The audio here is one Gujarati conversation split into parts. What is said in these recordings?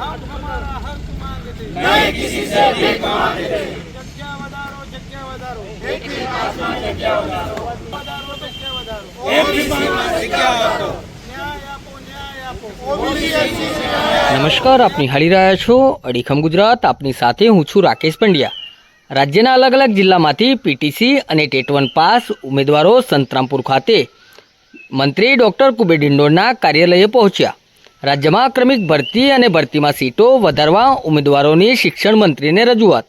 आप हमारा हक मांगते नहीं किसी से भीख मांगते जग्या વધારો જગ્યા વધારો વધારો જગ્યા વધારો ન્યાય આપો ન્યાય આપો નમસ્કાર આપ નિહાળી રહ્યા છો અડીખમ ગુજરાત આપની સાથે હું છું રાકેશ પંડ્યા રાજ્યના અલગ અલગ જિલ્લામાંથી પીટીસી અને ટેટ વન પાસ ઉમેદવારો સંતરામપુર ખાતે મંત્રી ડૉક્ટર કુબેર ડિંડોરના કાર્યાલયે પહોંચ્યા રાજ્યમાં ક્રમિક ભરતી અને ભરતીમાં સીટો વધારવા ઉમેદવારોની શિક્ષણ મંત્રીને રજૂઆત.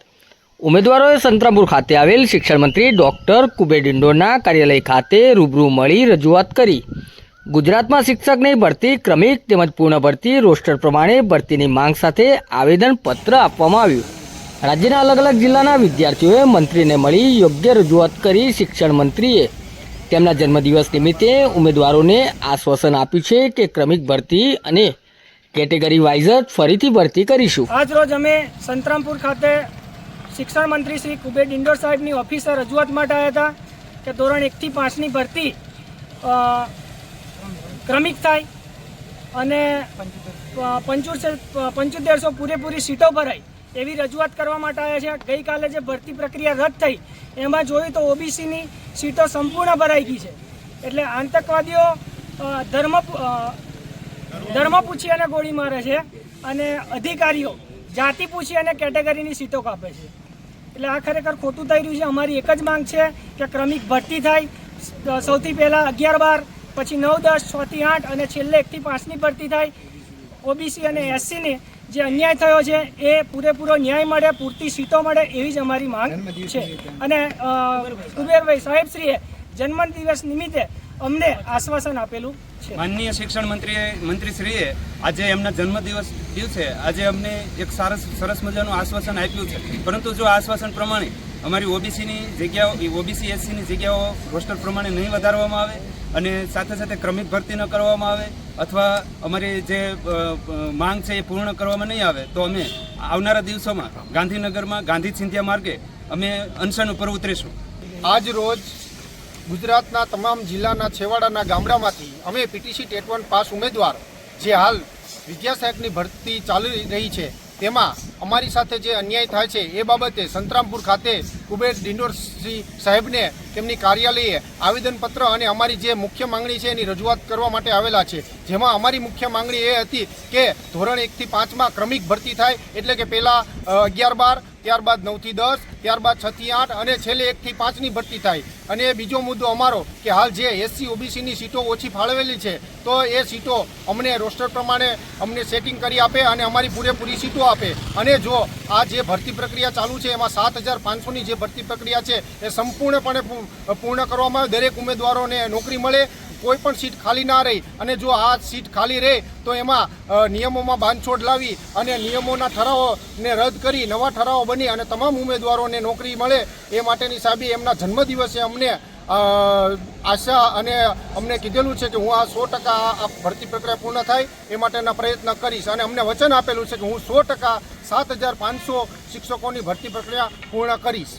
ઉમેદવારોએ સંતરામપુર ખાતે આવેલ શિક્ષણ મંત્રી ડૉક્ટર કુબેર ડિંડોરના કાર્યાલય ખાતે રૂબરૂ મળી રજૂઆત કરી. ગુજરાતમાં શિક્ષકની ભરતી ક્રમિક તેમજ પૂર્ણ ભરતી રોસ્ટર પ્રમાણે ભરતીની માંગ સાથે આવેદનપત્ર આપવામાં આવ્યું. રાજ્યના અલગ અલગ જિલ્લાના વિદ્યાર્થીઓએ મંત્રીને મળી યોગ્ય રજૂઆત કરી શિક્ષણ મંત્રીએ તેમના જન્મદિવસ નિમિત્તે ઉમેદવારોને આશ્વાસન આપ્યું છે કે ક્રમિક ભરતી અને કેટેગરી વાઇઝ ફરીથી ભરતી કરીશું. આજ રોજ અમે સંતરામપુર ખાતે શિક્ષણ મંત્રી શ્રી કુબેર ડિંડોર સાહેબની ઓફિસે રજૂઆત માટે આવ્યા હતા કે ધોરણ એકથી પાંચની ભરતી ક્રમિક થાય અને પંચોતેર પંચોતેરસો પૂરેપૂરી સીટો ભરાય એવી રજૂઆત કરવા માટે આવ્યા છે. ગઈકાલે જે ભરતી પ્રક્રિયા રદ થઈ, એમાં જોયું તો ઓબીસીની સીટો સંપૂર્ણ ભરાઈ ગઈ છે. એટલે આતંકવાદીઓ ધર્મ ધર્મ પૂછી અને ગોળી મારે છે અને અધિકારીઓ જાતિ પૂછી અને કેટેગરીની સીટો કાપે છે. એટલે આ ખરેખર ખોટું થઈ રહ્યું છે. અમારી એક જ માંગ છે કે ક્રમિક ભરતી થાય. સૌથી પહેલાં અગિયાર બાર, પછી નવ દસ છથી આઠ અને છેલ્લે એકથી પાંચની ભરતી થાય. ઓબીસી અને એસસીને જે અન્યાય થયો છે એ પૂરેપૂરો ન્યાય મળે પૂરતી સીટો મળે એવી જ અમારી માંગ છે. અને કુબેરભાઈ સાહેબશ્રીએ જન્મદિવસ નિમિત્તે અમને આશ્વાસન આપેલું છે. માનનીય શિક્ષણ મંત્રીએ મંત્રીશ્રીએ આજે એમના જન્મદિવસ દિવસે આજે અમને એક સરસ સરસ મજાનું આશ્વાસન આપ્યું છે. પરંતુ જો આશ્વાસન પ્રમાણે અમારી ઓબીસીની જગ્યાઓ ઓબીસી એસસીની જગ્યાઓ રોસ્ટર પ્રમાણે નહીં વધારવામાં આવે અને સાથે સાથે ક્રમિક ભરતી ન કરવામાં આવે અથવા અમારી જે માંગ છે એ પૂર્ણ કરવામાં નહીં આવે, તો અમે આવનારા દિવસોમાં ગાંધીનગરમાં ગાંધી સિંધિયા માર્ગે અમે અનશન ઉપર ઉતરીશું. આજ રોજ ગુજરાતના તમામ જિલ્લાના છેવાડાના ગામડામાંથી અમે પીટીસી ટેટ વન પાસ ઉમેદવાર, જે હાલ વિદ્યાસાહેબની ભરતી ચાલી રહી છે તેમાં અમારી સાથે જે અન્યાય થાય છે એ બાબતે સંતરામપુર ખાતે કુબેર ડિંડોર સાહેબને તેમની કાર્યાલયે આવેદનપત્ર અને અમારી જે મુખ્ય માંગણી છે એની રજૂઆત કરવા માટે આવેલા છે. જેમાં અમારી મુખ્ય માંગણી એ હતી કે ધોરણ એકથી પાંચમાં ક્રમિક ભરતી થાય એટલે કે પહેલાં અગિયાર બાર, ત્યારબાદ નવથી દસ, ત્યારબાદ છથી આઠ અને છેલ્લે એકથી પાંચની ભરતી થાય. અને બીજો મુદ્દો અમારો કે હાલ જે એસસી ઓબીસીની સીટો ઓછી ફાળવેલી છે, તો એ સીટો અમને રોસ્ટર પ્રમાણે અમને સેટિંગ કરી આપે અને અમારી પૂરેપૂરી સીટો આપે. અને જો આ જે ભરતી પ્રક્રિયા ચાલુ છે, એમાં સાત હજાર પાંચસોની જે ભરતી પ્રક્રિયા છે, એ સંપૂર્ણપણે પૂર્ણ કરવામાં આવે, દરેક ઉમેદવારોને નોકરી મળે, કોઈ પણ સીટ ખાલી ના રહી અને જો આ સીટ ખાલી રહે, તો એમાં નિયમોમાં બાંધછોડ લાવી અને નિયમોના ઠરાવોને રદ કરી, નવા ઠરાવો બની અને તમામ ઉમેદવારોને નોકરી મળે, એ માટેની સાબી એમના જન્મદિવસે અમને આશા અને અમને કીધેલું છે કે હું આ સો ટકા આ ભરતી પ્રક્રિયા પૂર્ણ થાય, એ માટેના પ્રયત્ન કરીશ અને અમને વચન આપેલું છે કે હું સો ટકા સાત હજાર પાંચસો શિક્ષકોની ભરતી પ્રક્રિયા પૂર્ણ કરીશ.